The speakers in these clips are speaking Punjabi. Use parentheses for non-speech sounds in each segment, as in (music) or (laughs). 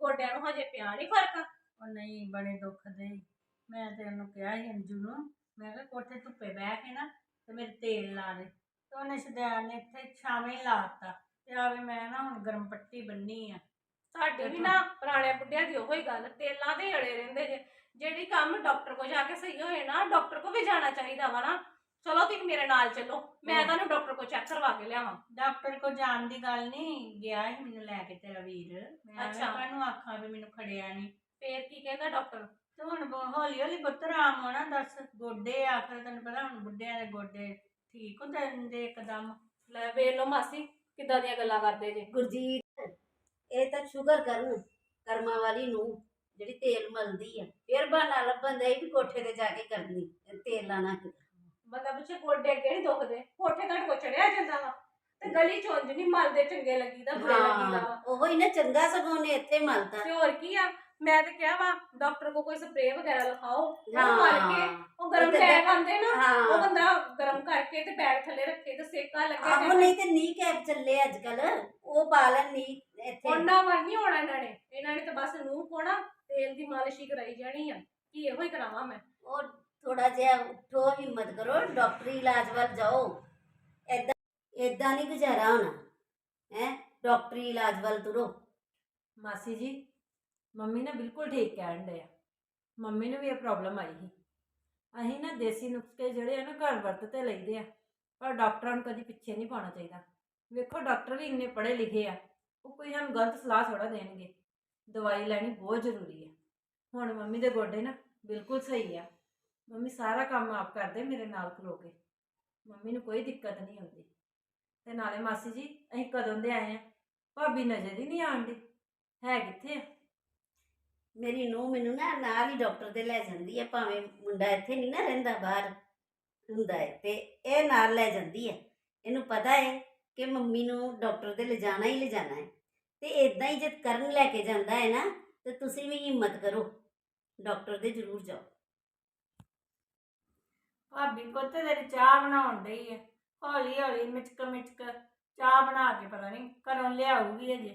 ਗੋਡਿਆਂ ਨੂੰ ਹਜੇ ਪਿਆ ਨਹੀਂ ਫ਼ਰਕ। ਉਹ ਨਹੀਂ ਬੜੇ ਦੁੱਖ ਦੇ ਈ। ਮੈਂ ਤੇ ਉਹਨੂੰ ਕਿਹਾ ਸੀ ਅੰਜੂ ਨੂੰ ਮੈਂ ਕਿਹਾ ਕੋਠੇ ਧੁੱਪੇ ਬਹਿ ਕੇ ਨਾ ਤੇ ਮੇਰੇ ਤੇਲ ਲਾ ਦੇ। ਤੇ ਉਹਨੇ ਸ਼ਦਿਆਰ ਨੇ ਇੱਥੇ ਛਾਵੇਂ ਹੀ ਲਾਤਾ ਤੇ ਆਵੇ ਮੈਂ ਨਾ ਹੁਣ ਗਰਮ ਪੱਟੀ ਬੰਨੀ ਆ। ਸਾਡੇ ਵੀ ਨਾ ਪੁਰਾਣੇ ਬੁੱਢਿਆਂ ਦੀ ਉਹੋ ਹੀ ਗੱਲ ਤੇਲਾਂ ਦੇ ਅੜੇ ਰਹਿੰਦੇ ਜੇ। ਜਿਹੜੀ ਕੰਮ ਡਾਕਟਰ ਕੋ ਜਾ ਕੇ ਸਹੀ ਹੋਏ ਨਾ ਡਾਕਟਰ ਕੋ ਵੀ ਜਾਣਾ ਚਾਹੀਦਾ ਵਾ ਨਾ। ਚਲੋ ਤੁਸੀਂ ਮੇਰੇ ਨਾਲ ਚੱਲੋ। ਮੈਂ। ਤੁਹਾਨੂੰ ਡਾਕਟਰ ਕੋ ਚੈੱਕ ਕਰਵਾ ਕੇ ਲਿਆਵਾਂ। ਡਾਕਟਰ ਕੋ ਜਾਣ ਦੀ ਗੱਲ ਨਹੀਂ ਗਿਆ ਸੀ ਮੈਨੂੰ ਲੈ ਕੇ ਤੇਰਾ ਵੀਰ। ਮੈਂ ਅੱਛਾ। ਆਖਾਂ ਵੀ ਮੈਨੂੰ ਖੜਿਆ ਨਹੀਂ। ਫੇਰ ਕੀ ਕਹਿੰਦਾ ਡਾਕਟਰ? ਤੇ ਹੁਣ ਬ- ਹੌਲੀ ਹੌਲੀ ਪੁੱਤਰ ਆਮ ਹੋਣਾ ਦੱਸ ਗੋਡੇ ਆਖਰ ਤੈਨੂੰ ਪਤਾ ਹੁਣ ਬੁੱਢਿਆਂ ਦੇ ਗੋਡੇ ਠੀਕ ਹੁੰਦੇ ਹੁੰਦੇ ਇੱਕਦਮ। ਲੈ ਵੇਖ ਲਓ ਮਾਸੀ ਕਿੱਦਾਂ ਦੀਆਂ ਗੱਲਾਂ ਕਰਦੇ ਜੇ। ਗੁਰਜੀਤ ਇਹ ਤਾਂ ਸ਼ੁਗਰ ਕਰਨ ਕਰਮਾਂ ਵਾਲੀ ਨੂੰ ਜਿਹੜੀ ਤੇਲ ਮਲਦੀ ਆ। ਫਿਰ ਬਹਾਨਾ ਲੱਭਣ ਦੇ ਵੀ ਕੋਠੇ ਤੇ ਜਾ ਕੇ ਕਰਨੀ ਤੇਲ ਲਾਣਾ ਬੰਦਾ ਪੁੱਛੇ ਗੋਡੇ ਨਹੀਂ ਦੁਖਦੇ ਕੋਠੇ ਤੁਹਾਡੇ ਕੋ ਚੜਿਆ ਜਾਂਦਾ ਵਾ। ਤੇ ਗਲੀ ਚੋਂ ਨਹੀਂ ਮਲਦੇ ਚੰਗੇ ਲੱਗੀਦਾ ਬੁਰੇ ਲੱਗੀਦਾ ਵਾ। ਉਹੋ ਹੀ ਨਾ ਚੰਗਾ ਸਗੋਂ ਨੇ ਇੱਥੇ ਮਲਤਾ ਤੇ ਹੋਰ ਕੀ ਆ? ਮੈਂ ਤੇ ਕਿਹਾ ਵਾ ਡਾਕਟਰ ਕੋ ਕੋਈ ਸਪਰੇਅ ਵਗੈਰਾ ਲਿਖਾਓ। ਉਹ। ਮਲ ਕੇ ਉਹ ਗਰਮ ਤੇ- ਆਉਂਦੇ ਨਾ ਉਹ ਬੰਦਾ ਗਰਮ ਕਰਕੇ ਤੇ ਪੈਰ ਥੱਲੇ ਰੱਖੇ ਤੇ ਸੇਕਾ ਲੱਗੇ ਆਹੋ ਤੇ ਨਹੀਂ ਤੇ ਨੀ ਕੈਪ ਚੱਲੇ ਅੱਜ ਕੱਲ ਉਹ ਪਾ ਲੈਣ ਨੀ ਇੱਥੇ। ਉਹਨਾਂ ਵਾਰ ਨਹੀਂ ਹੋਣਾ ਇਹਨਾਂ ਨੇ। ਇਹਨਾਂ ਨੇ ਤਾਂ ਬਸ ਨੂੰ ਕੋਣਾ ਤੇਲ ਦੀ ਮਾਲਿਸ਼ ਹੀ ਕਰਾਈ ਜਾਣੀ ਆ। ਕੀ ਇਹੋ ਹੀ ਕਰਾਵਾਂ ਮੈਂ? ਉਹ ਥੋੜਾ ਜਿਹਾ ਉੱਠੋ, ਹਿੰਮਤ ਕਰੋ, ਡਾਕਟਰੀ ਇਲਾਜ ਵੱਲ ਜਾਓ। ਏਦਾਂ ਏਦਾਂ ਨਹੀਂ ਗੁਜ਼ਾਰਾ ਹੋਣਾ, ਹੈ? ਡਾਕਟਰੀ ਇਲਾਜ ਵੱਲ ਤੁਰੋ। ਮਾਸੀ ਜੀ, ਮੰਮੀ ਨਾ ਬਿਲਕੁਲ ਠੀਕ ਕਹਿਣ ਡਏ ਆ। ਮੰਮੀ ਨੂੰ ਵੀ ਇਹ ਪ੍ਰੋਬਲਮ ਆਈ ਸੀ। ਅਸੀਂ ਨਾ ਦੇਸੀ ਨੁਸਖੇ ਜਿਹੜੇ ਆ ਨਾ ਘਰ ਵਰਤ ਤੇ ਲਈਦੇ ਆ, ਪਰ ਡਾਕਟਰਾਂ ਨੂੰ ਕਦੀ ਪਿੱਛੇ ਨਹੀਂ ਪਾਉਣਾ ਚਾਹੀਦਾ। ਵੇਖੋ, ਡਾਕਟਰ ਵੀ ਇੰਨੇ ਪੜ੍ਹੇ ਲਿਖੇ ਆ, ਉਹ ਕੋਈ ਸਾਨੂੰ ਗਲਤ ਸਲਾਹ ਥੋੜਾ ਦੇਣਗੇ। ਦਵਾਈ ਲੈਣੀ ਬਹੁਤ ਜ਼ਰੂਰੀ ਹੈ ਹੁਣ ਮੰਮੀ ਦੇ ਗੋਡੇ ਨਾ ਬਿਲਕੁਲ ਸਹੀ ਆ। ਮੰਮੀ ਸਾਰਾ ਕੰਮ ਆਪ ਕਰਦੇ, ਮੇਰੇ ਨਾਲ ਖਲੋ ਕੇ। ਮੰਮੀ ਨੂੰ ਕੋਈ ਦਿੱਕਤ ਨਹੀਂ ਆਉਂਦੀ ਤੇ ਨਾਲੇ ਮਾਸੀ ਜੀ, ਅਸੀਂ ਕਦੋਂ ਦੇ ਆਏ ਆ? ਭਾਬੀ ਨਜ਼ਰ ਹੀ ਨਹੀਂ ਆਉਂਦੀ ਹੈ ਕਿੱਥੇ ਆ? ਮੇਰੀ ਨੂੰਹ ਮੈਨੂੰ ਨਾ ਨਾਲ ਹੀ ਡਾਕਟਰ ਦੇ ਲੈ ਜਾਂਦੀ ਹੈ ਭਾਵੇਂ ਮੁੰਡਾ ਇੱਥੇ ਨਹੀਂ ਨਾ ਰਹਿੰਦਾ, ਬਾਹਰ ਹੁੰਦਾ ਹੈ ਤੇ ਇਹ ਨਾਲ ਲੈ ਜਾਂਦੀ ਹੈ ਇਹਨੂੰ ਪਤਾ ਹੈ ਕਿ ਮੰਮੀ ਨੂੰ ਡਾਕਟਰ ਦੇ ਲਿਜਾਣਾ ਹੀ ਲਿਜਾਣਾ ਹੈ ਤੇ ਇਦਾਂ ਹੀ ਜੇ ਕਰਨ ਲੈ ਕੇ ਜਾਂਦਾ ਹੈ ਨਾ, ਤੇ ਤੁਸੀਂ ਵੀ ਹਿੰਮਤ ਕਰੋ, ਡਾਕਟਰ ਦੇ ਜ਼ਰੂਰ ਜਾਓ। ਭਾਬੀ ਪੁੱਤ, ਤੇਰੀ ਚਾਹ ਬਣਾਉਣ ਡਈ ਹੈ ਹੌਲੀ ਹੌਲੀ ਮਿਚਕ ਮਿਚਕ ਚਾਹ ਬਣਾ ਕੇ ਪਤਾ ਨਹੀਂ ਘਰੋਂ ਲਿਆਊਗੀ ਅਜੇ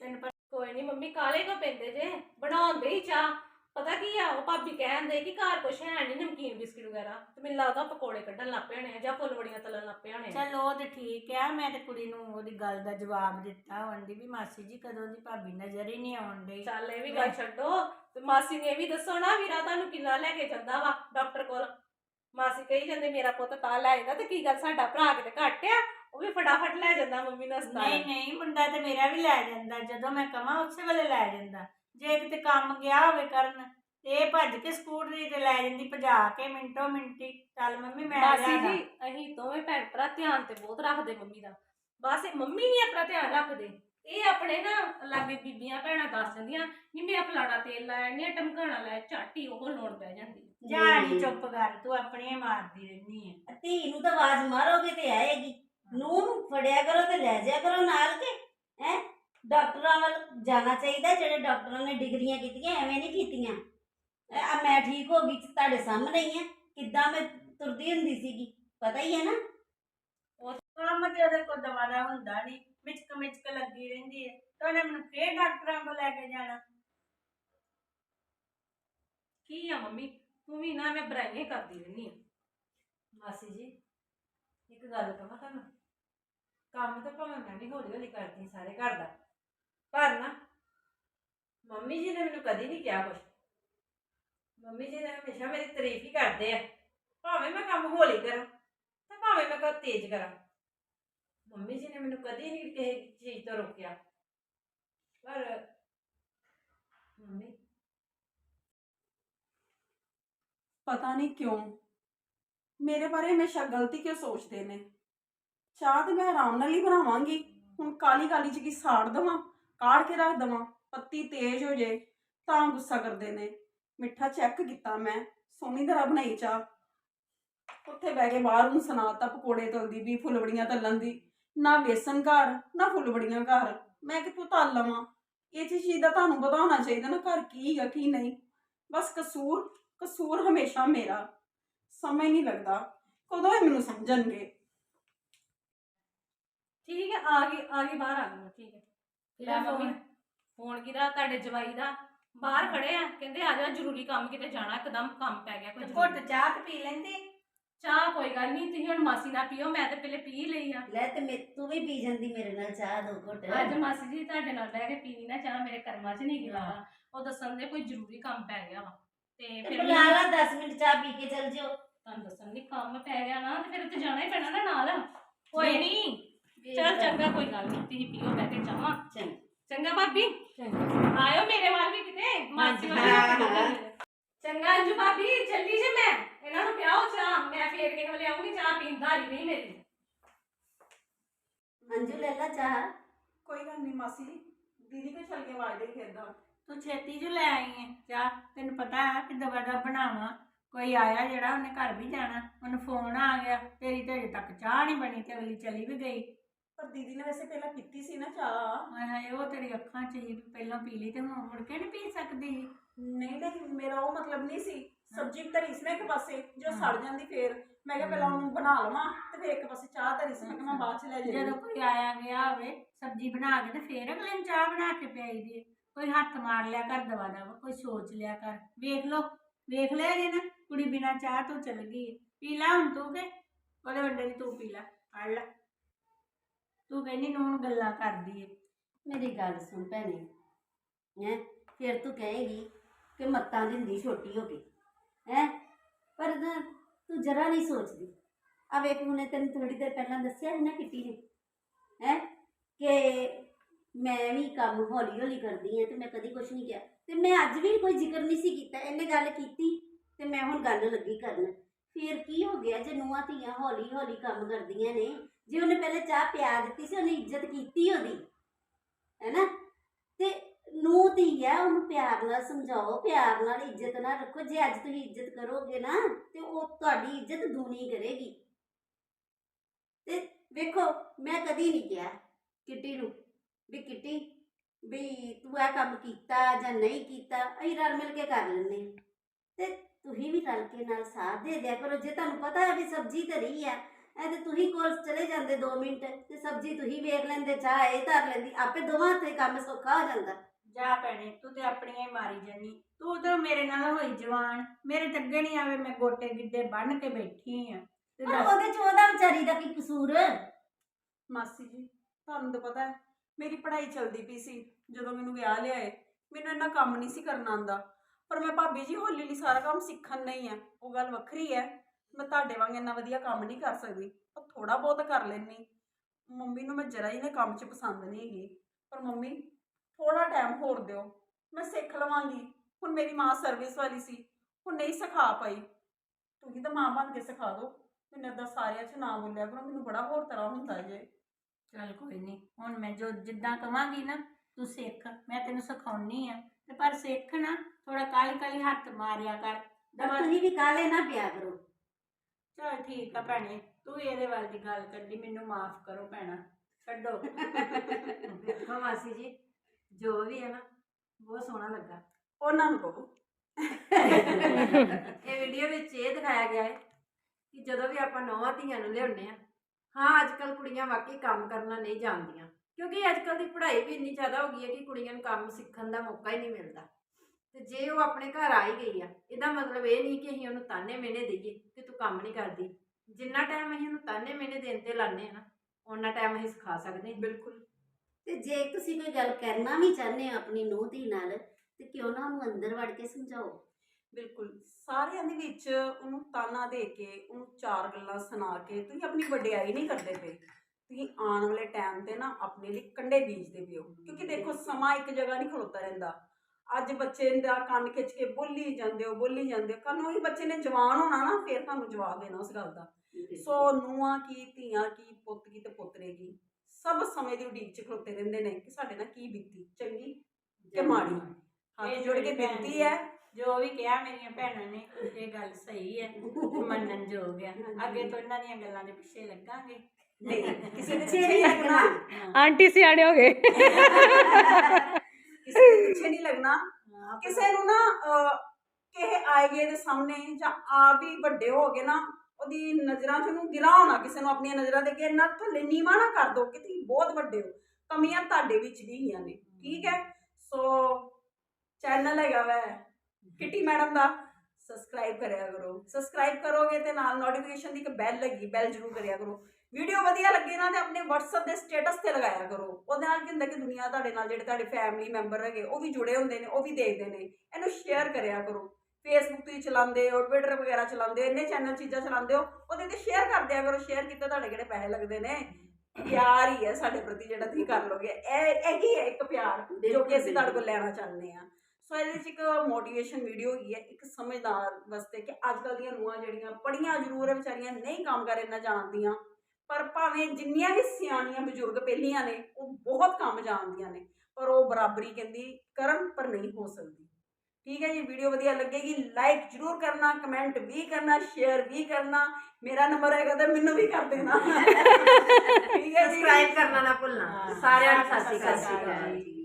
ਤੈਨੂੰ ਪਤਾ ਕੋਈ ਨਹੀਂ ਮੰਮੀ ਕਾਲੇ ਕੋ ਪੈਂਦੇ ਜੇ? ਬਣਾਉਂਦੇ ਹੀ ਚਾਹ? ਪਤਾ ਕੀ ਆ ਉਹ ਭਾਬੀ ਕਹਿੰਦੇ ਕਿ ਘਰ ਕੁਛ ਹੈ ਨਹੀਂ ਨਮਕੀਨ ਬਿਸਕਿਟ ਵਗੈਰਾ। ਤੇ ਮੈਨੂੰ ਲੱਗਦਾ ਪਕੌੜੇ ਕੱਢਣ ਲੱਗ ਪਏ ਹੋਣੇ ਆ ਜਾਂ ਫੁੱਲਵੜੀਆਂ ਤਲਣ ਲੱਗ ਪਏ ਹੋਣੇ ਆ। ਚਲ ਉਹ ਤੇ ਠੀਕ ਆ ਮੈਂ ਤੇ ਕੁੜੀ ਨੂੰ ਉਹਦੀ ਗੱਲ ਦਾ ਜਵਾਬ ਦਿੱਤਾ ਹੁੰਦੀ ਵੀ ਮਾਸੀ ਜੀ ਕਦੋਂ ਦੀ ਭਾਬੀ ਨਜ਼ਰ ਹੀ ਨਹੀਂ ਆਉਣ ਡਈ। ਚੱਲ ਇਹ ਵੀ ਗੱਲ ਛੱਡੋ ਤੇ ਮਾਸੀ ਨੇ ਇਹ ਵੀ ਦੱਸੋ ਨਾ ਵੀਰਾ ਤੁਹਾਨੂੰ ਕਿੰਨਾ ਲੈ ਕੇ ਜਾਂਦਾ ਵਾ ਡਾਕਟਰ ਕੋਲ। ਮਾਸੀ ਕਹੀ ਜਾਂਦੇ ਮੇਰਾ ਪੁੱਤ ਤਾਂ ਲੈ ਜਾਂਦਾ ਤੇ ਕੀ ਗੱਲ ਸਾਡਾ ਭਰਾ ਕਿਤੇ ਘੱਟ ਆ ਉਹ ਵੀ ਫਟਾਫਟ ਲੈ ਜਾਂਦਾ ਮੰਮੀ ਨੂੰ ਹਸਪਤਾਲ ਨਹੀਂ ਨਹੀਂ ਮੁੰਡਾ ਤੇ ਮੇਰਾ ਵੀ ਲੈ ਜਾਂਦਾ ਜਦੋਂ ਮੈਂ ਕਹਾਂ ਉਸੇ ਵੇਲੇ ਲੈ ਜਾਂਦਾ। ਜੇ ਕਿਤੇ ਕੰਮ ਗਿਆ ਹੋਵੇ ਕਰਨ ਤੇ ਇਹ ਭੱਜ ਕੇ ਸਕੂਟਰੀ ਤੇ ਲੈ ਜਾਂਦੀ ਭਜਾ ਕੇ ਮਿੰਟੋ ਮਿੰਟੀ। ਚੱਲ ਮੰਮੀ ਮੈਂ ਮਾਸੀ ਲਿਆਦਾ। ਜੀ ਅਸੀਂ ਦੋਵੇਂ ਭੈਣ ਭਰਾ ਧਿਆਨ ਤੇ ਬਹੁਤ ਰੱਖਦੇ ਮੰਮੀ ਦਾ। ਬਸ ਇਹ ਮੰਮੀ ਨਹੀਂ ਆਪਣਾ ਧਿਆਨ ਰੱਖਦੇ। ਇਹ ਆਪਣੇ ਨਾ ਲਾਗੇ ਬੀਬੀਆਂ ਭੈਣਾਂ ਦੱਸ ਦਿੰਦੀਆਂ ਨਹੀਂ ਮੇਰਾ ਫਲਾਣਾ ਤੇਲ ਲਾਇਆ ਨਹੀਂ ਟਮਕਾਣਾ ਲਾਇਆ ਝਾਟੀ ਉਹ ਲਾਉਣ ਬਹਿ ਜਾਂਦੀ ਜਾਣੀ ਚੁੱਪ ਕਰ ਤੂੰ ਆਪਣੀਆਂ ਮਾਰਦੀ ਰਹਿਨੀ ਹੈ। ਧੀ ਨੂੰ ਤਾਂ ਆਵਾਜ਼ ਮਾਰੋਗੇ ਤੇ ਆਏਗੀ। ਨੂੰ ਨੂੰ ਫੜਿਆ ਕਰੋ ਤੇ ਲੈ ਜਾਇਆ ਕਰੋ ਨਾਲ ਕੇ। ਡਾਕਟਰਾਂ ਵੱਲ ਜਾਣਾ ਚਾਹੀਦਾ ਜਿਹੜੇ ਡਾਕਟਰਾਂ ਨੇ ਡਿਗਰੀਆਂ ਕੀਤੀਆਂ ਐਵੇਂ ਨਹੀਂ ਕੀਤੀਆਂ। ਆ ਮੈਂ ਠੀਕ ਹੋ ਗਈ ਤੇ ਤੁਹਾਡੇ ਸਾਹਮਣੇ ਹੀ ਆ। ਕਿੱਦਾਂ ਮੈਂ ਤੁਰਦੀ ਹੁੰਦੀ ਸੀਗੀ ਪਤਾ ਹੀ ਹੈ ਨਾ? ਕੰਮ ਤੇ ਉਹਦੇ ਕੋਲ ਦਵਾ ਦਾ ਹੁੰਦਾ ਨਹੀਂ ਮਿਚਕ ਮਿਚਕ ਲੱਗੀ ਰਹਿੰਦੀ ਹੈ। ਤਾਂ ਉਹਨੇ ਮੈਨੂੰ ਫੇਰ ਡਾਕਟਰਾਂ ਕੋਲ ਲੈ ਕੇ ਜਾਣਾ। ਕੀ ਆ ਮੰਮੀ? ਤੂੰ ਵੀ ਨਾ ਮੈਂ ਬਰਾਈਆਂ ਕਰਦੀ ਰਹਿੰਦੀ ਆ। ਮਾਸੀ ਜੀ ਇੱਕ ਗੱਲ ਕਹਾਂ ਤੁਹਾਨੂੰ? ਕੰਮ ਤਾਂ ਭਾਵੇਂ ਮੈਂ ਵੀ ਹੌਲੀ ਹੌਲੀ ਕਰਦੀ ਸਾਰੇ ਘਰ ਦਾ। ਪਰ ਨਾ, ਮੰਮੀ ਜੀ ਨੇ ਮੈਨੂੰ ਕਦੀ ਨਹੀਂ ਕਿਹਾ ਕੁਛ। ਮੰਮੀ ਜੀ ਨੇ ਹਮੇਸ਼ਾ ਮੇਰੀ ਤਾਰੀਫ ਹੀ ਕਰਦੇ ਆ। ਭਾਵੇਂ ਮੈਂ ਕੰਮ ਹੌਲੀ ਕਰਾਂ ਤੇ ਭਾਵੇਂ ਮੈਂ ਕੰਮ ਤੇਜ਼ ਕਰਾਂ। ਮੰਮੀ ਜੀ ਨੇ ਮੈਨੂੰ ਕਦੀ ਨਹੀਂ ਕਿਸੇ ਚੀਜ਼ ਤੋਂ ਰੋਕਿਆ। ਪਰ ਮੰਮੀ ਪਤਾ ਨਹੀਂ ਕਿਉਂ, ਮੇਰੇ ਬਾਰੇ ਹਮੇਸ਼ਾ ਗਲਤੀ ਕਿਉਂ ਸੋਚਦੇ ਨੇ? ਚਾਹ ਤੇ ਮੈਂ ਆਰਾਮ ਨਾਲ ਹੀ ਬਣਾਵਾਂਗੀ, ਹੁਣ ਕਾਲੀ ਕਾਲੀ ਜਿਹੀ ਸਾੜ ਦਵਾਂ? ਕਾੜ ਕੇ ਰੱਖ ਦਵਾਂ, ਪੱਤੀ ਤੇਜ਼ ਹੋ ਜੇ, ਤਾਂ ਗੁੱਸਾ ਕਰਦੇ ਨੇ। ਮਿੱਠਾ ਚੈੱਕ ਕੀਤਾ ਮੈਂ ਸੋਹਣੀ ਤਰ੍ਹਾਂ ਬਣਾਈ ਚਾਹ। ਉੱਥੇ ਬਹਿ ਕੇ ਬਾਹਰ ਨੂੰ ਸੁਣਾਤਾ ਪਕੌੜੇ ਤਲਦੀ ਵੀ ਫੁਲਵੜੀਆਂ ਤਲਣ ਦੀ। ਨਾ ਵੇਸਣ ਘਰ, ਨਾ ਫੁੱਲਵੜੀਆਂ ਘਰ। ਮੈਂ ਕਿੱਥੋਂ ਤਲ ਲਵਾਂ? ਇਹ ਜਿਹੀ ਚੀਜ਼ ਦਾ ਤੁਹਾਨੂੰ ਪਤਾ ਹੋਣਾ ਚਾਹੀਦਾ ਨਾ ਘਰ ਕੀ ਹੈਗਾ ਕੀ ਨਹੀਂ। ਬਸ ਕਸੂਰ ਕਸੂਰ ਹਮੇਸ਼ਾ ਮੇਰਾ। ਸਮਝ ਨਹੀਂ ਲੱਗਦਾ। ਕਦੋਂ ਇਹ ਮੈਨੂੰ ਸਮਝਣਗੇ? ਠੀਕ ਹੈ, ਆ ਗਈ ਆ ਗਈ, ਬਾਹਰ ਆ ਗਈ ਠੀਕ ਹੈ। ਲੈ ਮੰਮੀ ਫੋਨ ਕਿਹਦਾ? ਤੁਹਾਡੇ ਜਵਾਈ ਦਾ। ਬਾਹਰ ਖੜੇ ਆ। ਕਹਿੰਦੇ ਆ ਜਾ ਜ਼ਰੂਰੀ ਕੰਮ ਕਿਤੇ ਜਾਣਾ ਇੱਕਦਮ ਕੰਮ ਪੈ ਗਿਆ ਕੋਈ ਤੇ ਜ਼ਰੂਰੀ। ਘੁੱਟ ਚਾਹ ਤੇ ਪੀ ਲੈਂਦੀ? ਚਾਹ ਕੋਈ ਗੱਲ ਨਹੀਂ ਤੁਸੀਂ ਹੁਣ ਮਾਸੀ ਨਾਲ ਪੀਓ ਮੈਂ ਤੇ ਪਹਿਲੇ ਪੀ ਲਈ ਆ। ਲੈ ਤੇ ਮੈਂ ਤੂੰ ਵੀ ਪੀ ਜਾਂਦੀ ਮੇਰੇ ਨਾਲ ਚਾਹ ਦੋ ਘੁੱਟ। ਅੱਜ ਮਾਸੀ ਜੀ ਤੁਹਾਡੇ ਨਾਲ ਬਹਿ ਕੇ ਪੀਣੀ ਨਾ ਚਾਹ ਮੇਰੇ ਕਰਮਾਂ 'ਚ ਨਹੀਂ ਗਿਆ ਉਹ ਦੱਸਣ ਦੇ ਕੋਈ ਜ਼ਰੂਰੀ ਕੰਮ ਪੈ ਗਿਆ ਵਾ। ਤੇ ਤੇ ਫਿਰ ਬੁਲਾ ਲਾ 10 ਮਿੰਟ ਚਾਹ ਪੀ ਕੇ ਚੱਲ ਜਿਓ। ਤੁਹਾਨੂੰ ਦੱਸਣ ਦੀ ਕੰਮ ਪੈ ਗਿਆ ਨਾ ਤੇ ਫਿਰ ਉੱਥੇ ਜਾਣਾ ਹੀ ਪੈਣਾ ਨਾ ਨਾਲ। ਕੋਈ ਨਹੀਂ। ਚਲ ਚੰਗਾ ਕੋਈ ਗੱਲ ਨਹੀਂ ਤੁਸੀਂ ਪੀਓ ਬਹਿ ਕੇ ਚਾਹਾਂ ਚੰਗਾ। ਚੰਗਾ ਭਾਬੀ? ਆਇਓ ਮੇਰੇ ਵੱਲ ਵੀ ਕਿਤੇ ਮਾਸੀ ਵੱਲ। ਚੰਗਾ ਅੰਜੂ ਭਾਬੀ ਚੱਲੀ ਜੇ ਮੈਂ। ਇਹਨਾਂ ਨੂੰ ਪਿਆਓ ਚਾਹ ਮੈਂ ਫੇਰ ਕਿਸੇ ਵੇਲੇ ਆਉਂਗੀ ਚਾਹ ਪੀਂਦਾ ਨਹੀਂ ਮੇਰੀ। ਅੰਜੂ ਲੈ ਲਾ ਚਾਹ। ਕੋਈ ਗੱਲ ਨਹੀਂ ਮਾਸੀ ਦੀਦੀ ਕੋ ਚੱਲ ਕੇ ਆਵਾਜ਼ ਦੇ ਫਿਰਦਾ ਤੂੰ ਛੇਤੀ ਜੋ ਲੈ ਆਈ ਹੈ ਚਾਹ ਤੈਨੂੰ ਪਤਾ ਹੈ ਕਿ ਦਵਾ ਦਾ ਬਣਾਵਾਂ। ਕੋਈ ਆਇਆ ਜਿਹੜਾ ਉਹਨੇ ਘਰ ਵੀ ਜਾਣਾ ਉਹਨੂੰ ਫੋਨ ਆ ਗਿਆ ਤੇਰੀ ਤੇ ਅਜੇ ਤੱਕ ਚਾਹ ਨਹੀਂ ਬਣੀ ਤੇ ਅਗਲੀ ਚਲੀ ਵੀ ਗਈ। ਪਰ ਦੀਦੀ ਨੇ ਵੈਸੇ ਪਹਿਲਾਂ ਪੀਤੀ ਸੀ ਨਾ ਚਾਹ। ਹਾਏ ਹਾਏ ਉਹ ਤੇਰੀ ਅੱਖਾਂ 'ਚ ਹੀ ਪਹਿਲਾਂ ਪੀ ਲਈ ਤੇ ਹੁਣ ਮੁੜ ਕੇ ਨਹੀਂ ਪੀ ਸਕਦੀ? ਨਹੀਂ ਨਹੀਂ ਮੇਰਾ ਉਹ ਮਤਲਬ ਨਹੀਂ ਸੀ। ਸਬਜ਼ੀ ਧਰੀ ਸੀ ਨਾ ਇੱਕ ਪਾਸੇ ਜੋ। ਸੜ ਜਾਂਦੀ ਫੇਰ। ਮੈਂ ਕਿਹਾ ਪਹਿਲਾਂ ਉਹਨੂੰ ਬਣਾ ਲਵਾਂ ਤੇ ਫਿਰ ਇੱਕ ਪਾਸੇ ਚਾਹ ਧਰੀ ਸੀ ਮੈਂ ਕਿਹਾ ਮੈਂ ਬਾਅਦ ਚ ਲੈ ਜਦੋਂ ਜਾਵਾਂਗੀ ਕੋਈ ਆਇਆ ਗਿਆ ਹੋਵੇ ਸਬਜ਼ੀ ਬਣਾ ਕੇ ਤੇ ਫੇਰ ਅਗਲੇ ਨੂੰ ਚਾਹ ਬਣਾ ਕੇ ਪਿਆਈ ਦੀ ਹੈ। ਕੋਈ ਹੱਥ ਮਾਰ ਲਿਆ ਕਰ ਦਵਾ ਦਵਾ ਕੋਈ ਸੋਚ ਲਿਆ ਕਰ। ਵੇਖ ਲੋ ਵੇਖ ਲਿਆ ਜੇ ਨਾ ਕੁੜੀ ਬਿਨਾ ਚਾਹ ਤੋਂ ਚਲ ਗਈ ਹੈ। ਪੀ ਲੈ ਹੁਣ ਤੂੰ ਕੇ ਉਹਦੇ ਵੱਡੇ ਦੀ ਤੂੰ ਪੀ ਲੈ ਫੜ ਲੈ। ਤੂੰ ਕਹਿੰਦੀ ਨੂੰ ਗੱਲਾਂ ਕਰਦੀ ਏ। ਮੇਰੀ ਗੱਲ ਸੁਣ ਭੈਣੇ। ਹੈ, ਫਿਰ ਤੂੰ ਕਹੇਗੀ ਕਿ ਮੱਤਾਂ ਦਿੰਦੀ ਛੋਟੀ ਹੋ ਗਈ ਹੈ, ਪਰ ਨਾ ਤੂੰ ਜਰਾ ਨਹੀਂ ਸੋਚਦੀ। ਆ ਵੇਖ, ਹੁਣੇ ਤੈਨੂੰ ਥੋੜੀ ਦੇਰ ਪਹਿਲਾਂ ਦੱਸਿਆ ਸੀ ਨਾ ਕਿੱਟੀ ਨੇ। ਹੈ, ਕਿ ਮੈਂ ਵੀ ਕੰਮ ਹੌਲੀ ਹੌਲੀ ਕਰਦੀ ਹਾਂ ਤੇ ਮੈਂ ਕਦੀ ਕੁਝ ਨਹੀਂ ਕਿਹਾ। ਤੇ ਮੈਂ ਅੱਜ ਵੀ ਕੋਈ ਜ਼ਿਕਰ ਨਹੀਂ ਸੀ ਕੀਤਾ, ਇਹਨੇ ਗੱਲ ਕੀਤੀ ਤੇ ਮੈਂ ਹੁਣ ਗੱਲ ਲੱਗੀ ਕਰਨ। ਫਿਰ ਕੀ ਹੋ ਗਿਆ ਜੇ ਨੂੰਹਾਂ ਧੀਆਂ ਹੌਲੀ ਹੌਲੀ ਕੰਮ ਕਰਦੀਆਂ ਨੇ? ਜੇ ਉਹਨੇ ਪਹਿਲੇ ਚਾਹ ਪਿਆ ਦਿੱਤੀ ਸੀ, ਉਹਨੇ ਇੱਜ਼ਤ ਕੀਤੀ ਉਹਦੀ, ਹੈਨਾ ਤੇ ਨੂੰ ਧੀ ਹੈ ਉਹਨੂੰ ਪਿਆਰ ਨਾਲ ਸਮਝਾਓ, ਪਿਆਰ ਨਾਲ ਇੱਜ਼ਤ ਨਾਲ ਰੱਖੋ, ਜੇ ਅੱਜ ਤੁਸੀਂ ਇੱਜ਼ਤ ਕਰੋਗੇ ਨਾ, ਤੇ ਉਹ ਤੁਹਾਡੀ ਇੱਜ਼ਤ ਦੂਣੀ ਕਰੇਗੀ ਤੇ ਵੇਖੋ, ਮੈਂ ਕਦੀ ਨਹੀਂ ਕਿਹਾ ਕਿੱਟੀ ਨੂੰ ਵੀ ਕਿੱਟੀ, ਵੀ ਤੂੰ ਇਹ ਕੰਮ ਕੀਤਾ ਜਾਂ ਨਹੀਂ ਕੀਤਾ, ਅਸੀਂ ਰਲ ਮਿਲ ਕੇ ਕਰ ਲੈਂਦੇ ਹਾਂ। ਤੇ ਤੁਸੀਂ ਵੀ ਰਲ ਕੇ ਨਾਲ ਸਾਥ ਦੇ ਦਿਆ ਕਰੋ, ਜੇ ਤੁਹਾਨੂੰ ਪਤਾ ਹੈ ਵੀ ਸਬਜ਼ੀ ਧਰੀ ਹੈ ਐ ਤੇ ਤੁਸੀਂ ਕੋਲ ਚਲੇ ਜਾਂਦੇ 2 ਮਿੰਟ ਤੇ ਸਬਜ਼ੀ ਤੁਸੀਂ ਵੇਖ ਲੈਂਦੇ ਚਾਹ ਇਹ ਧਰ ਲੈਂਦੀ ਆਪੇ ਦੋਵਾਂ ਤੇ ਕੰਮ ਸੌਖਾ ਹੋ ਜਾਂਦਾ। ਜਾ ਭੈਣੇ ਤੂੰ ਤੇ ਆਪਣੀਆਂ ਹੀ ਮਾਰੀ ਜਾਨੀ ਤੂੰ ਤਾਂ ਮੇਰੇ ਨਾਲ ਹੋਈ ਜਵਾਨ ਮੇਰੇ ਤੇ ਅੱਗੇ ਨਹੀਂ ਆਵੇ ਮੈਂ ਗੋਟੇ ਗਿੱਡੇ ਬੰਨ ਕੇ ਬੈਠੀ ਆ। ਤੇ ਪਰ ਦੱਸ ਉਹਦੇ ਚ ਉਹਦਾ ਵਿਚਾਰੀ ਦਾ ਕੀ ਕਸੂਰ? ਮਾਸੀ ਜੀ ਤੁਹਾਨੂੰ ਤਾਂ ਪਤਾ ਹੈ ਮੇਰੀ ਪੜ੍ਹਾਈ ਚੱਲਦੀ ਪਈ ਸੀ ਜਦੋਂ ਮੈਨੂੰ ਵਿਆਹ ਲਿਆਏ ਮੈਨੂੰ ਇੰਨਾ ਕੰਮ ਨਹੀਂ ਸੀ ਕਰਨਾ ਆਂਦਾ ਪਰ ਮੈਂ ਭਾਬੀ ਜੀ ਹੌਲੀ ਹੌਲੀ ਸਾਰਾ ਕੰਮ ਸਿੱਖਣ ਨਹੀਂ ਹੈ ਉਹ ਗੱਲ ਵੱਖਰੀ ਹੈ। ਮੈਂ ਤੁਹਾਡੇ ਵਾਂਗ ਇੰਨਾ ਵਧੀਆ ਕੰਮ ਨਹੀਂ ਕਰ ਸਕਦੀ ਪਰ ਥੋੜਾ ਬਹੁਤ ਕਰ ਲੈਣੀ ਮੰਮੀ ਨੂੰ ਮੈਂ ਜਰਾ ਹੀ ਨੇ ਕੰਮ 'ਚ ਪਸੰਦ ਨਹੀਂ ਹੈਗੀ ਪਰ ਮੰਮੀ ਥੋੜਾ ਟਾਈਮ ਹੋਰ ਦਿਓ। ਮੈਂ ਸਿੱਖ ਲਵਾਂਗੀ। ਹੁਣ ਮੇਰੀ ਮਾਂ ਸਰਵਿਸ ਵਾਲੀ ਸੀ ਹੁਣ ਨਹੀਂ ਸਿਖਾ ਪਾਈ। ਤੁਸੀਂ ਤਾਂ ਮਾਂ ਬਣ ਕੇ ਸਿਖਾ ਦਿਓ। ਮੈਨੂੰ ਏਦਾਂ ਸਾਰਿਆਂ 'ਚ ਨਾ ਬੋਲਿਆ ਕਰੋ ਮੈਨੂੰ ਬੜਾ ਹੋਰ ਤਰ੍ਹਾਂ ਹੁੰਦਾ ਜੇ। ਚੱਲ ਕੋਈ ਨਹੀਂ ਹੁਣ ਮੈਂ ਜੋ ਜਿੱਦਾਂ ਕਵਾਂਗੀ ਨਾ ਤੂੰ ਸਿੱਖ। ਮੈਂ ਤੈਨੂੰ ਸਿਖਾਉਣੀ ਆ। ਤੇ ਪਰ ਸਿੱਖ ਨਾ ਥੋੜਾ ਕਾਲੀ ਕਾਲੀ ਹੱਥ ਮਾਰਿਆ ਕਰ। ਦਵਾ ਤੁਸੀਂ ਵੀ ਕਾਲੇ ਨਾ ਪਿਆ ਕਰੋ। ਚਲ ਠੀਕ ਆ ਭੈਣੇ ਤੂੰ ਇਹਦੇ ਵੱਲ ਦੀ ਗੱਲ ਕਰਦੀ ਮੈਨੂੰ ਮਾਫ ਕਰੋ ਭੈਣਾ ਛੱਡੋ। ਦੇਖੋ ਮਾਸੀ ਜੀ ਜੋ ਵੀ ਹੈ ਨਾ ਬਹੁਤ ਸੋਹਣਾ ਲੱਗਾ। ਉਹਨਾਂ ਨੂੰ ਕਹੋ। ਇਹ ਵੀਡੀਓ ਵਿੱਚ ਇਹ ਦਿਖਾਇਆ ਗਿਆ ਹੈ ਕਿ ਜਦੋਂ ਵੀ ਆਪਾਂ ਨੌਵਾਂ ਧੀਆਂ ਨੂੰ ਲਿਆਉਂਦੇ ਆ ਹਾਂ ਅੱਜ ਕੱਲ ਕੁੜੀਆਂ ਵਾਕਈ ਕੰਮ ਕਰਨਾ ਨਹੀਂ ਜਾਣਦੀਆਂ। ਕਿਉਂਕਿ ਅੱਜ ਕੱਲ ਦੀ ਪੜ੍ਹਾਈ ਵੀ ਇੰਨੀ ਜ਼ਿਆਦਾ ਹੋ ਗਈ ਹੈ ਕਿ ਕੁੜੀਆਂ ਨੂੰ ਕੰਮ ਸਿੱਖਣ ਦਾ ਮੌਕਾ ਹੀ ਨਹੀਂ ਮਿਲਦਾ। ਤੇ ਜੇ ਉਹ ਆਪਣੇ ਘਰ ਆ ਹੀ ਗਈ ਆ ਇਹਦਾ ਮਤਲਬ ਇਹ ਨਹੀਂ ਕਿ ਅਸੀਂ ਉਹਨੂੰ ਤਾਨੇ ਮਿਹਣੇ ਦਈਏ ਕਿ ਤੂੰ ਕੰਮ ਨਹੀਂ ਕਰਦੀ। ਜਿੰਨਾ ਟਾਈਮ ਅਸੀਂ ਉਹਨੂੰ ਤਾਨੇ ਮਿਹਣੇ ਦੇਣ ਤੇ ਲਾਉਂਦੇ ਆ ਨਾ ਉਹਨਾਂ ਟਾਈਮ ਅਸੀਂ ਸਿਖਾ ਸਕਦੇ ਹਾਂ। ਬਿਲਕੁਲ। ਤੇ ਜੇ ਤੁਸੀਂ ਕੋਈ ਗੱਲ ਕਰਨਾ ਵੀ ਚਾਹੁੰਦੇ ਹੋ ਆਪਣੀ ਨੂੰਹ ਧੀ ਨਾਲ ਤੇ ਕਿਉਂ ਨਾ ਉਹਨੂੰ ਅੰਦਰ ਵੜ ਕੇ ਸਮਝਾਓ। ਬਿਲਕੁਲ। ਸਾਰਿਆਂ ਦੇ ਵਿੱਚ ਉਹਨੂੰ ਤਾਨਾ ਦੇ ਕੇ ਉਹਨੂੰ ਚਾਰ ਗੱਲਾਂ ਸੁਣਾ ਕੇ ਤੁਸੀਂ ਆਪਣੀ ਵਡਿਆਈ ਨਹੀਂ ਕਰਦੇ ਪਏ। ਤੁਸੀਂ ਆਉਣ ਵਾਲੇ ਟਾਈਮ ਤੇ ਨਾ ਆਪਣੇ ਲਈ ਕੰਡੇ ਬੀਜਦੇ ਪਿਓ ਕਿਉਂਕਿ ਦੇਖੋ ਸਮਾਂ ਇੱਕ ਜਗ੍ਹਾ ਨਹੀਂ ਖੜੋਤਾ ਰਹਿੰਦਾ। ਅੱਜ ਬੱਚੇ ਦਾ ਕੰਨ ਖਿੱਚ ਕੇ ਬੋਲੀ ਜਾਂਦੇ ਹੋ ਬੋਲੀ ਜਾਂਦੇ ਹੋ। ਕੱਲ ਨੂੰ ਉਹੀ ਬੱਚੇ ਨੇ ਜਵਾਨ ਹੋਣਾ ਨਾ ਫਿਰ ਤੁਹਾਨੂੰ ਜਵਾਬ ਦੇਣਾ ਉਸ ਗੱਲ ਦਾ। ਸੋ ਨੂੰਹਾਂ ਕੀ ਧੀਆਂ ਕੀ ਪੁੱਤ ਕੀ ਤੇ ਪੁੱਤਰੇ ਕੀ ਸਭ ਸਮੇਂ ਦੀ ਉਡੀਕ ਚ ਖਲੋਤੇ ਰਹਿੰਦੇ ਨੇ ਕਿ ਸਾਡੇ ਨਾਲ ਕੀ ਬੀਤੀ ਚੰਗੀ ਕਿ ਮਾੜੀ? ਹੱਥ ਇਹ ਜੋੜ ਕੇ ਬੇਨਤੀ ਹੈ। ਜੋ ਵੀ ਕਿਹਾ ਮੇਰੀਆਂ ਭੈਣਾਂ ਨੇ ਇਹ ਗੱਲ ਸਹੀ ਹੈ ਮੰਨਣ ਯੋਗ ਹੈ। ਅੱਗੇ ਤੋਂ ਇਹਨਾਂ ਦੀਆਂ ਗੱਲਾਂ ਦੇ ਪਿੱਛੇ ਲੱਗਾਂਗੇ। ਨਹੀਂ ਕਿਸੇ ਦੇ ਪਿੱਛੇ ਨਹੀਂ ਲੱਗਣਾ। ਲੱਗਣਾ। ਆਂਟੀ ਸਿਆਣੇ ਹੋ ਗਏ। (laughs) ਕਿਸੇ ਦੇ ਪਿੱਛੇ ਨਹੀਂ ਲੱਗਣਾ। ਕਿਸੇ ਨੂੰ ਨਾ ਅਹ, ਕਿਸੇ ਆਏਗੇ ਦੇ ਸਾਹਮਣੇ ਜਾਂ ਆਪ ਵੀ ਵੱਡੇ ਹੋ ਗਏ ਨਾ ਉਹਦੀ ਨਜ਼ਰਾਂ 'ਚ ਉਹਨੂੰ ਗਿਰਾ ਹੋਣਾ ਕਿਸੇ ਨੂੰ ਆਪਣੀਆਂ ਨਜ਼ਰਾਂ ਦੇ ਕੇ ਨਾ ਥੱਲੇ ਨੀਵਾ ਨਾ ਕਰ ਦੋ ਕਿ ਤੁਸੀਂ ਬਹੁਤ ਵੱਡੇ ਹੋ। ਕਮੀਆਂ ਤੁਹਾਡੇ ਵਿੱਚ ਵੀ ਹੈਗੀਆਂ ਨੇ ਠੀਕ ਹੈ? ਸੋ ਚੈਨਲ ਹੈਗਾ ਵੈ ਕਿਟੀ ਮੈਡਮ ਦਾ। ਸਬਸਕ੍ਰਾਈਬ ਕਰਿਆ ਕਰੋ। ਸਬਸਕ੍ਰਾਈਬ ਕਰੋਗੇ ਤੇ ਨਾਲ ਨੋਟੀਫਿਕੇਸ਼ਨ ਦੀ ਇੱਕ ਬੈਲ ਲੱਗੀ ਬੈਲ ਜ਼ਰੂਰ ਕਰਿਆ ਕਰੋ। ਵੀਡੀਓ ਵਧੀਆ ਲੱਗੇ ਨਾ ਤੇ ਆਪਣੇ WhatsApp ਦੇ ਸਟੇਟਸ ਤੇ ਲਗਾਇਆ ਕਰੋ। ਉਹਦੇ ਨਾਲ ਕੀ ਹੁੰਦਾ ਕਿ ਦੁਨੀਆ ਤੁਹਾਡੇ ਨਾਲ, ਜਿਹੜੇ ਤੁਹਾਡੇ ਫੈਮਿਲੀ ਮੈਂਬਰ ਹੈਗੇ, ਉਹ ਵੀ ਜੁੜੇ ਹੁੰਦੇ ਨੇ, ਉਹ ਵੀ ਦੇਖਦੇ ਨੇ। ਇਹਨੂੰ ਸ਼ੇਅਰ ਕਰਿਆ ਕਰੋ। ਫੇਸਬੁੱਕ ਤੇ ਚਲਾਉਂਦੇ ਹੋ ਟਵਿੱਟਰ ਵਗੈਰਾ ਚਲਾਉਂਦੇ ਹੋ, ਇੰਨੇ ਚੈਨਲ ਚੀਜ਼ਾਂ ਚਲਾਉਂਦੇ ਹੋ, ਉਹਦੇ ਤੇ ਸ਼ੇਅਰ ਕਰ ਦਿਆ ਕਰੋ। ਸ਼ੇਅਰ ਕੀਤਾ ਤੁਹਾਡੇ ਕਿਹੜੇ ਪੈਸੇ ਲੱਗਦੇ ਨੇ? ਪਿਆਰ ਹੀ ਹੈ ਸਾਡੇ ਪ੍ਰਤੀ, ਜਿਹੜਾ ਤੁਸੀਂ ਕਰ ਲੋਗੇ ਇਹ, ਇਹੀ ਹੈ ਇੱਕ ਪਿਆਰ, ਜੋ ਕਿ ਅਸੀਂ ਤੁਹਾਡੇ ਕੋਲ ਲੈਣਾ ਚਾਹੁੰਦੇ ਆ ਸੋ ਇਹਦੇ ਵਿੱਚ ਇੱਕ ਮੋਟੀਵੇਸ਼ਨ ਵੀਡੀਓ ਹੀ ਹੈ, ਇੱਕ ਸਮਝਦਾਰ ਵਾਸਤੇ ਕਿ ਅੱਜ ਕੱਲ੍ਹ ਦੀਆਂ ਨੂੰਹਾਂ ਜਿਹੜੀਆਂ ਪੜੀਆਂ ਜ਼ਰੂਰ ਹੈ, ਵਿਚਾਰੀਆਂ ਨਹੀਂ ਕੰਮ ਕਰ, ਇੰਨਾ ਜਾਣਦੀਆਂ। ਭਾਵੇਂ ਜਿੰਨੀਆਂ ਵੀ ਸਿਆਣੀਆਂ ਬਜ਼ੁਰਗ ਪਹਿਲੀਆਂ ਨੇ ਉਹ ਬਹੁਤ ਕੰਮ ਜਾਣਦੀਆਂ ਨੇ ਪਰ ਉਹ ਬਰਾਬਰੀ ਕਹਿੰਦੀ ਕਰਨ ਪਰ ਨਹੀਂ ਹੋ ਸਕਦੀ। ਠੀਕ ਹੈ ਜੀ ਵੀਡੀਓ ਵਧੀਆ ਲੱਗੇਗੀ ਲਾਈਕ ਜ਼ਰੂਰ ਕਰਨਾ ਕਮੈਂਟ ਵੀ ਕਰਨਾ ਸ਼ੇਅਰ ਵੀ ਕਰਨਾ ਮੇਰਾ ਨੰਬਰ ਹੈਗਾ ਤਾਂ ਮੈਨੂੰ ਵੀ ਕਰ ਦੇਣਾ। (laughs) ਠੀਕ ਹੈ ਜੀ। ਸਬਸਕ੍ਰਾਈਬ ਕਰਨਾ ਨਾ ਭੁੱਲਣਾ। ਸਾਰਿਆਂ ਨੂੰ ਸਤਿ ਸ਼੍ਰੀ ਅਕਾਲ